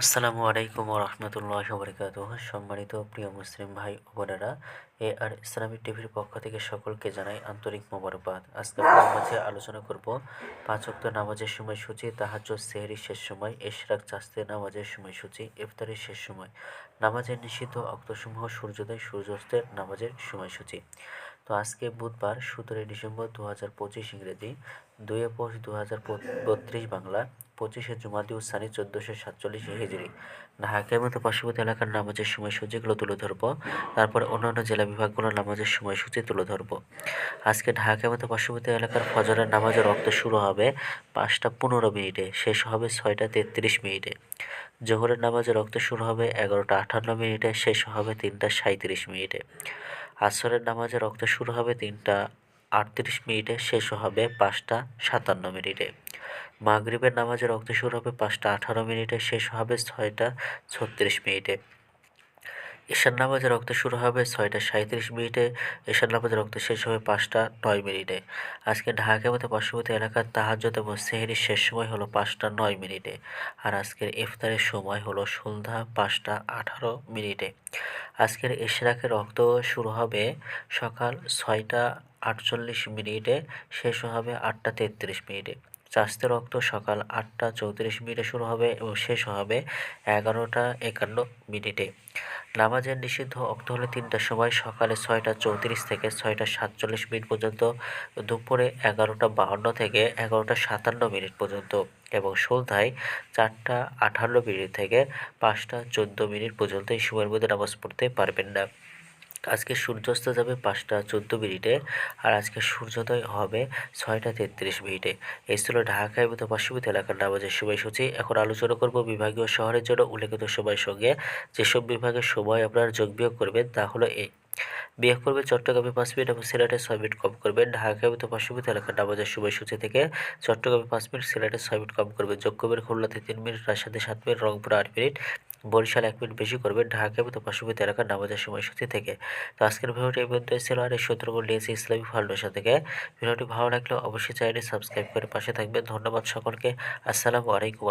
আসসালামু আলাইকুম রহমতুল্লাহ বরকাত সম্মানিত প্রিয় মুসলিম ভাই ও বোনেরা, এ আর ইসলামিক টিভির পক্ষ থেকে সকলকে জানাই আন্তরিক মোবারকবাদ। আজকে মাঝে আলোচনা করব পাঁচ ওয়াক্ত নামাজের সময়সূচি তাহাজ সেহরির শেষ সময়, এশরাক চাস্তে নামাজের সময়সূচি, ইফতারের শেষ সময়, নামাজের নিষিদ্ধ অক্তসমূহ, সূর্যোদয়, সূর্যাস্তের নামাজের সময়সূচি। তো আজকে বুধবার সতেরোই ডিসেম্বর দু হাজার পঁচিশ ইংরেজি, দুই পৌষ দু হাজার বত্রিশ বাংলা পঁচিশে জুমাদি উসানি চোদ্দোশো সাতচল্লিশ হিজড়ি ঢাকার মতো পার্শ্ববর্তী এলাকার নামাজের সময়সূচিগুলো তুলে ধরবো। তারপরে অন্যান্য জেলা বিভাগগুলোর নামাজের সময়সূচি তুলে ধরবো। আজকে ঢাকার মতো পার্শ্ববর্তী এলাকার ফজরের নামাজের রক্ত শুরু হবে পাঁচটা পনেরো মিনিটে, শেষ হবে ছয়টা তেত্রিশ মিনিটে। জোহরের নামাজের রক্ত শুরু হবে এগারোটা আটান্ন মিনিটে, শেষ হবে তিনটা সাঁত্রিশ মিনিটে। আসরের নামাজের রক্ত শুরু হবে তিনটা আটত্রিশ মিনিটে, শেষ হবে পাঁচটা সাতান্ন মিনিটে। মাগরিবের নামাজের রক্ত শুরু হবে পাঁচটা আঠারো মিনিটে শেষ হবে ছয়টা ছত্রিশ মিনিটে। ঈশান নামাজের রক্ত শুরু হবে ছয়টা সাঁত্রিশ মিনিটে। ঈশান নামাজের রক্ত শেষ হবে পাঁচটা নয় মিনিটে। আজকে ঢাকা মতো পার্শ্ববর্তী এলাকার তাহাজ্যত এবং সেহেরির শেষ সময় হলো পাঁচটা নয় মিনিটে আর আজকের ইফতারের সময় হলো সন্ধ্যা পাঁচটা আঠারো মিনিটে। আজকের ইশরাকের রক্ত শুরু হবে সকাল ছয়টা আটচল্লিশ মিনিটে, শেষ হবে আটটা তেত্রিশ মিনিটে। চাষতে রক্ত সকাল আটটা চৌত্রিশ মিনিটে শুরু হবে এবং শেষ হবে এগারোটা একান্ন মিনিটে। নামাজের নিষিদ্ধ অক্ত হলে তিনটার সময় সকালে ছয়টা চৌত্রিশ থেকে ছয়টা সাতচল্লিশ মিনিট পর্যন্ত, দুপুরে এগারোটা বাহান্ন থেকে এগারোটা সাতান্ন মিনিট পর্যন্ত এবং সন্ধ্যায় চারটা আঠান্ন মিনিট থেকে পাঁচটা চোদ্দ মিনিট পর্যন্ত এই সময়ের মধ্যে নামাজ পড়তে পারবেন না। আজকে সূর্যাস্ত যাবে পাঁচটা চোদ্দ মিনিটে আর আজকে সূর্যোদয় হবে ছয়টা তেত্রিশ মিনিটে। এই ছিল ঢাকা এবং পার্শ্ববর্তী এলাকার নামাজের সময়সূচি। এখন আলোচনা করব বিভাগীয় শহরের জন্য। উল্লেখিত সময়ের সঙ্গে যেসব বিভাগের সময় আপনারা যোগ বিয়োগ করবেন তা হলো এই বিয়োগ করবেন চট্টগ্রামে পাঁচ মিনিট এবং সিলেটে ছয় মিনিট কম করবেন। ঢাকা এবং পার্শ্ববর্তী এলাকার নামাজের সময়সূচি থেকে চট্টগ্রামে পাঁচ মিনিট, সিলেটে ছয় মিনিট কম করবেন। যোগ করবেন খুলনাতে তিন মিনিট, রাজশাহীতে সাত মিনিট, রংপুর আট মিনিট। বরিশাল এক মিনিট বেশি করবে। ঢাকা এবং পার্শ্ববর্তী এলাকার নামাজের সময়সূচি থেকে। তো আজকের ভিডিওটি এই পর্যন্ত ছিল। আর এই সুন্দরবন নিয়েছে ইসলামী ফাউন্ডেশন থেকে। ভিডিওটি ভালো লাগলে অবশ্যই চ্যানেলটি সাবস্ক্রাইব করে পাশে থাকবেন। ধন্যবাদ সকলকে। আসসালামু আলাইকুম